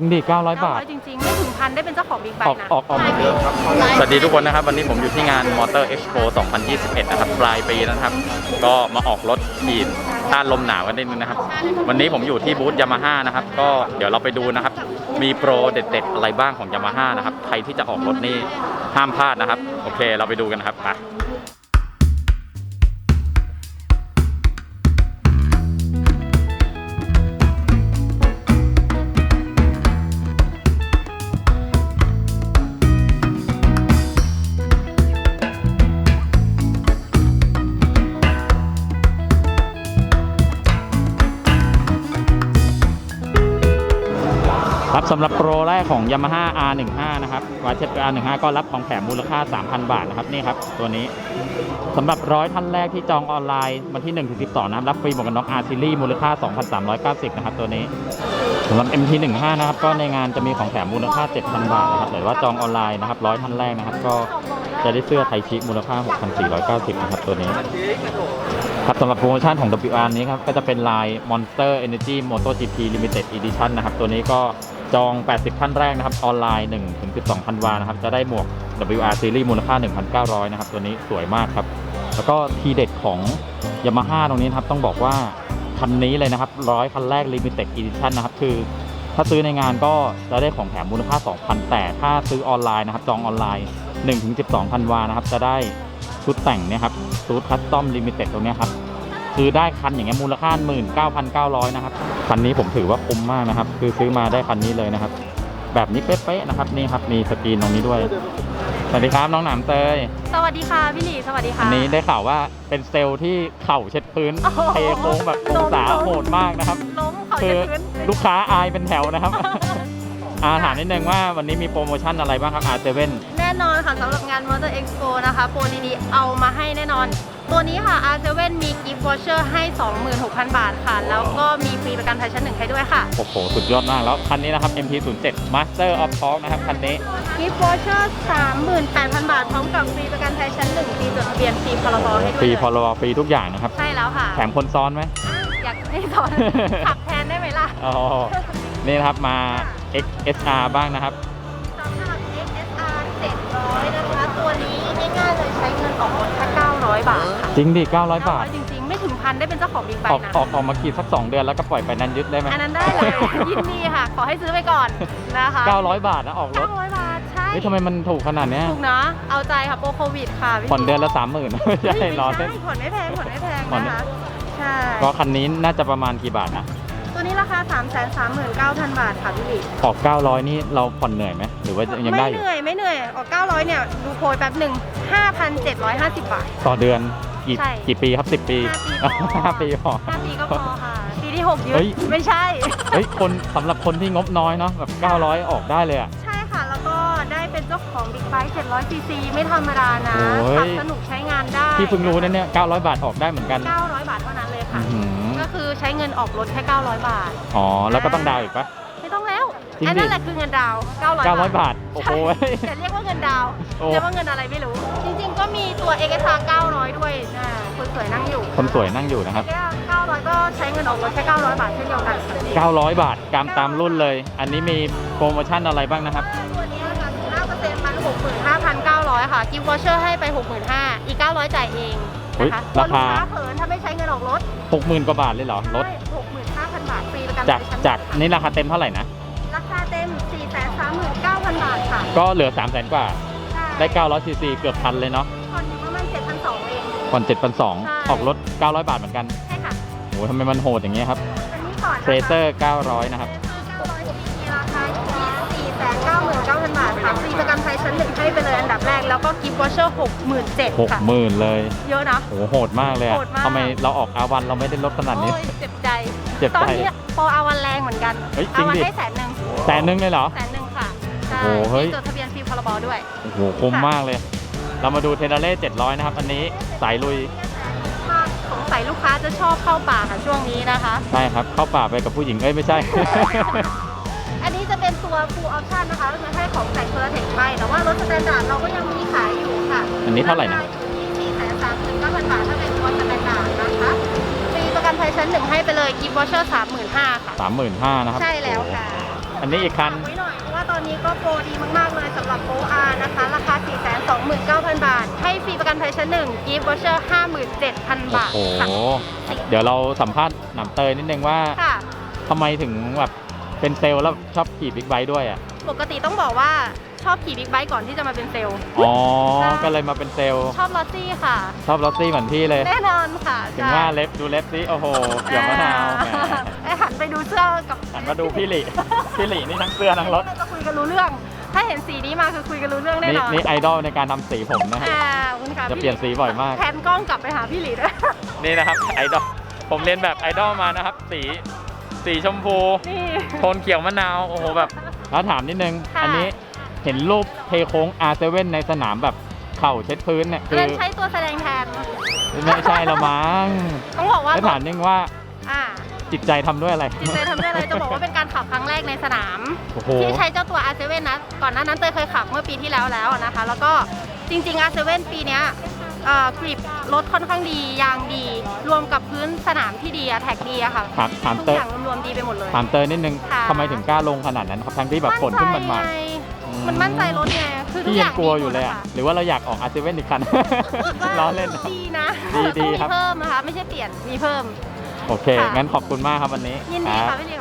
จริงดิ900 บาท900จริงๆ ไม่ถึงพันได้เป็นเจ้าของบิ๊กไบออกค์นะออกออกใช่สวัสดีทุกคนนะครับ วันนี้ผมอยู่ที่งาน Motor Expo 2021 นะครับ ปลายปีแล้วนะครับ ก็มาออกรถขีดต้านลมหนาวกันนิดนึงนะครับ วันนี้ผมอยู่ที่บูธยามาฮ่านะครับ ก็เดี๋ยวเราไปดูนะครับ มีโปรเด็ดๆ อะไรบ้างของยามาฮ่านะครับ ใครที่จะออกรถนี่ห้ามพลาดนะครับ โอเค เราไปดูกันนะครับไป สำหรับโปรแรกของ Yamaha R15 นะครับวาเช R15 ก็รับของแถมมูลค่า 3,000 บาทนะครับนี่ครับตัวนี้สำหรับร้อยท่านแรกที่จองออนไลน์วันที่1ถึง12 นะครับ รับฟรีหมวกกันน็อก R Series มูลค่า 2,390 นะครับตัวนี้สำหรับ MT15 นะครับก็ในงานจะมีของแถมมูลค่า 7,000 บาทนะครับหรือว่าจองออนไลน์นะครับร้อยท่านแรกนะครับ ก็จะได้เสื้อไทชิมูลค่า 6,490 นะครับตัวนี้ครับสำหรับโปรโมชั่นของ WR นี้ครับก็จะเป็นลาย Monster Energy MotoGP Limited Edition นะครับตัวนี้ก็ จอง 80 ท่านแรกนะครับ ออนไลน์1ถึง12ธันวานะครับ จะได้หมวก WR Series มูลค่า 1,900 นะครับ ตัวนี้สวยมากครับ แล้วก็ทีเด็ดของ Yamaha ตรงนี้นครับ ต้องบอกว่า คันนี้เลยนะครับร้อยคันแรก Limited Edition นะครับ คือ ถ้าซื้อในงานก็จะได้ของแถมมูลค่า 2,000 แต่ถ้าซื้อออนไลน์นะครับ จองออนไลน์1ถึง12ธันวานะครับ จะได้ชุดแต่งเนี่ยครับชุดคัสตอมลิมิเต็ดตรงนี้ครับ คือได้คันอย่างเงี้ยมูลค่า 19,900 นะครับ คันนี้ผมถือว่าคุ้มมากนะครับ คือซื้อมาได้คันนี้เลยนะครับ แบบนี้เป๊ะๆนะครับ นี่ครับมีสกรีนตรงนี้ด้วย สวัสดีครับน้องหนามเตย สวัสดีค่ะพี่หลีสวัสดีค่ะ อันนี้ได้ข่าวว่าเป็นเซลล์ที่เข่าเช็ดพื้นโอ้โหเทโค้งแบบองศาล้มโหดมากนะครับ ล้มเขาคืจะอพื้น ลูกค้าอายเป็นแถวนะครับ อาถามนิดนึงว่าวันนี้มีโปรโมชั่นอะไรบ้างครับอาเซเว่น แน่นอนค่ะสำหรับงาน Motor Expo นะคะ โปรดีๆ เอามาให้แน่นอน ตัวนี้ค่ะ R7 มีกิฟต์วอเชอร์ให้ 26,000 บาทค่ะ แล้วก็มีฟรีประกันภัยชั้นหนึ่งให้ด้วยค่ะ โอ้โห สุดยอดมากแล้ว คันนี้นะครับ MT07 Master of Talk นะครับ คันนี้ กิฟต์วอเชอร์38,000 บาท พร้อมกับฟรีประกันภัยชั้นหนึ่งฟรีจดทะเบียนฟรีพรบให้ด้วยฟรีเลยพอลฟรีทุกอย่างนะครับ ใช่แล้วค่ะ แถมคนซ้อนไหม อยากให้สอน ขับแทนได้ไหมล่ะอ๋อ นี่นะครับมา XSR บ้างนะครับสำหรับ XSR 700นะคะ ตัวนี้ง่ายๆเลยใช้เงินออกรถแจริงดิ900 บาท900จริงๆ ไม่ถึงพันได้เป็นเจ้าของบิ๊กไบออกค์นะออกออกมาขี่สัก 2 เดือนแล้วก็ปล่อยไปนันยึดได้ไหมอันนั้นได้เลยยินดีค่ะ ขอให้ซื้อไปก่อนนะคะ900 บาทนะออกรถ900 บาท ใช่เฮ้ยทำไมมันถูกขนาดเนี้ยถูกนะ เอาใจค่ะโปรโควิดค่ะพี่ผ่อนเดือนละ 30,000ไม่ใช่เฮ้ยรอไม่เส้นใช่ผ่อนไม่แพงผ่อนไม่แพงผ่อน นะคะใช่ ก็คันนี้น่าจะประมาณกี่บาทนะ ตัวนี้ราคา 339,000 บาทค่ะพี่หลีออก 900 นี่เราผ่อนเหนื่อยไหมหรือว่ายังได้ไม่อยู่เหนื่อยไม่เหนื่อยออก 900 เนี่ย ดูโพยแป๊บหนึ่ง5,750 บาท ต่อเดือนกี่ใช่กี่ปีครับ 10 ปีห้าปี พอห้าปีพอ5ปีก็พอค่ะ ปีที่ 6ยืเฮ้ดยไม่ใช่ เฮ้ยคนสำหรับคนที่งบน้อยเนาะแบบ 900 ออกได้เลยอะ ใช่ค่ะ แล้วก็ได้เป็นเจ้าของบิ๊กไบค์700ซีซีไม่ธรรมดานะโอ้ย ขับสนุกใช้งานได้ที่เพิ่งรู้นะเนี่ย900 บาทออกได้เหมือนกัน900 บาทเท่านั้นเลยค่ะ อื้อหือ ก็คือใช้เงินออกรถแค่ 900 บาท อ๋อ แล้วก็ต้องดาวน์อีกปะ ไม่ต้องแล้วจริงดิ อันนั่นแหละคือเงินดาวน์900 900 บาท โอ้โหใช่แต่เรียกว่าเงินดาวน์โอ้ เรียกว่าเงินอะไรไม่รู้ จริงๆ ก็มีตัว x s r 900 ด้วยอ่าคนสวยนั่งอยู่คนสวยนั่งอยู่นะครับ แค่900 ก็ใช้เงินออกรถแค่900 บาทเช่นเดียวกันค่ะ900 บาทตามตามรุ่นเลย อันนี้มีโปรโมชั่นอะไรบ้างนะครับ ตัวนี้ค่ะ15%มัน65,900 ค่ะ กิฟต์วอเชอร์ให้ไป 65,000อีก 900 จ่ายเองนะคะเฮ้ยราคากลูกเขินถ้าไม่ใช้เงินออกรถ60,000กว่าบาทเลยเหรอรถใช่65,000บาทฟรีประกันจากภัยชั้นจากนี่ราคาเต็มเท่าไหร่นะ ราคาเต็ม439,000บาทค่ะก็เหลือ 3 0 0 0 0 0กว่าใช่ได้900ซีซีเกือบพันเลยเนาะผ่อนอยู่ประมาณ7,200เอง ผ่อนใช่7,200ออกรถ 900 บาทเหมือนกันใช่ค่ะโอ้โหทำไมมันโหดอย่างเงี้ยครับอันนี้ก่อนเทรเซอร์ 900 นะครับมีราคาอยู่ที่499,000 บาทค่ะฟรีประกันภัยชั้นหนึ่งให้ไปเลยอันดับ แรกแล้วก็กิฟต์วอเชอร์67,000ค่ะ60,000เลยเยอะนะ โอ้โหโหดมากเลยอะโหดมาก ทำไมเราออกอาวันเราไม่ได้ลดขนาดนี้ โอ้ยเจ็บใจ เจ็บตอนใจนี้โปรอาวันแรงเหมือนกันเฮ้ยจริอางวันดิ ให้แสนหนึ่งแสนนึงเลยเหรอ แสนหนึ่งค่ะใช่โอ้โหเฮ้ย มีจดทะเบียนฟรีพรบด้วย โอ้โหคุ้มมากเลย เรามาดูเทเนเล่700 นะครับ อันนี้สายลุยถ้าสงสัยลูกค้าจะชอบเข้าป่าค่ะช่วงนี้นะคะ ใช่ครับ เข้าป่าไปกับผู้หญิง เอ้ย ไม่ใช่ อันนี้จะเป็น ตัว full option นะคะก็คือให้ของแต่งตัวเทคไป แต่ว่ารถสแตนดาร์ดเราก็ยังมีขายอยู่ค่ะอันนี้เท่าไหร่นะคอยู่ที่4 3 9 0 0 0 บาทถ้าเป็นตัวสแตนดาร์ดนะคะฟรีประกันภัยชั้นหนึ่งให้ไปเลยกิฟต์วอเชอร์35,000ค่ะ35,000นะครับใช่แล้วค่ะ อันนี้อีกคัน ฝากไว้หน่อยเพราะว่าตอนนี้ก็โปรดีมากๆเลยสำหรับโปรอาร์นะคะ ราคา 429,000 บาท ให้ฟรีประกันภัยชั้นหนึ่งกิฟต์วอเชอร์57,000บาทโอ้โห ค่ะ เดี๋ยวเราสัมภาษณ์หนำเตยนิดนึงว่าค่ะ ทำไมถึงแบบ เป็นเซลล์แล้วชอบขี่บิ๊กไบค์ด้วยอะ ปกติต้องบอกว่าชอบขี่บิ๊กไบค์ก่อนที่จะมาเป็นเซลล์ อ๋อ ใช่ ก็เลยมาเป็นเซลล์ชอบลอตซี่ค่ะ ชอบรถซี่เหมือนพี่เลย แน่นอนค่ะถึงว่าเล็บดูเล็บสิโอ้โหเกี่ยวมะนาวแหมไอ้หันไปดูเสื้อกับหันมาดูพี่หลีพี่หลีนี่ทั้งเสื้อทั้งรถจะคุยกันรู้เรื่อง ถ้าเห็นสีนี้มาคือคุยกันรู้เรื่องแน่นี่นอนนี่ไอดอลในการทำสีผมนะฮะ อ่าขอบคุณค่ะจะเปลี่ยนสีบ่อยมาก แทนกล้องกลับไปหาพี่หลีด้วย นี่นะครับไอดอลผมเรียนแบบไอดอลมานะครับ สี สีชมพู นี่ โทนเขียวมะนาว โอ้โหแบบ แล้วถามนิดนึง ค่ะ อันนี้เห็นรูปเทโค้ง R7 ในสนามแบบเข่าเช็ดพื้นเนี่ยคืเล่อนใช้ตัวแสดงแทน ไม่ใช่ละมั้งต้องบอกว่าแล้วถามนึงว่าอ่าจิตใจทำด้วยอะไรจิตใจทำด้วยอะไรจะบอกว่าเป็นการขับครั้งแรกในสนาม โอ้โห ที่ใช้เจ้าตัว R7 นะ ก่อนหน้านั้นเตยเคยขับเมื่อปีที่แล้วแล้วนะคะ แล้วก็จริงๆ R7 ปีเนี้ยเอ่อ กริปรถค่อนข้างดี ยางดี รวมกับพื้นสนามที่ดีอะแท็กดีอะค่ะถามถามทุกเตยอย่างรวมๆดีไปหมดเลย ถามเตยนิดนึงค่ะ ทำไมถึงกล้าลงขนาดนั้นครับทั้งที่แบบฝนเพิ่งมันมาไงอืมมันมั่นใจรถไงคือทุพี่กอยัย่างงกลัวดีอยู่เลยหมอะดะหรือว่าเราอยากออก R7 อีกคัน ล้อเล่นดีนะดีดีต้องมีครับเพิ่มนะคะ ไม่ใช่เปลี่ยนมีเพิ่ม โอเค ค่ะ งั้นขอบคุณมากครับวันนี้ยินดีรัค่ะบพี่เลี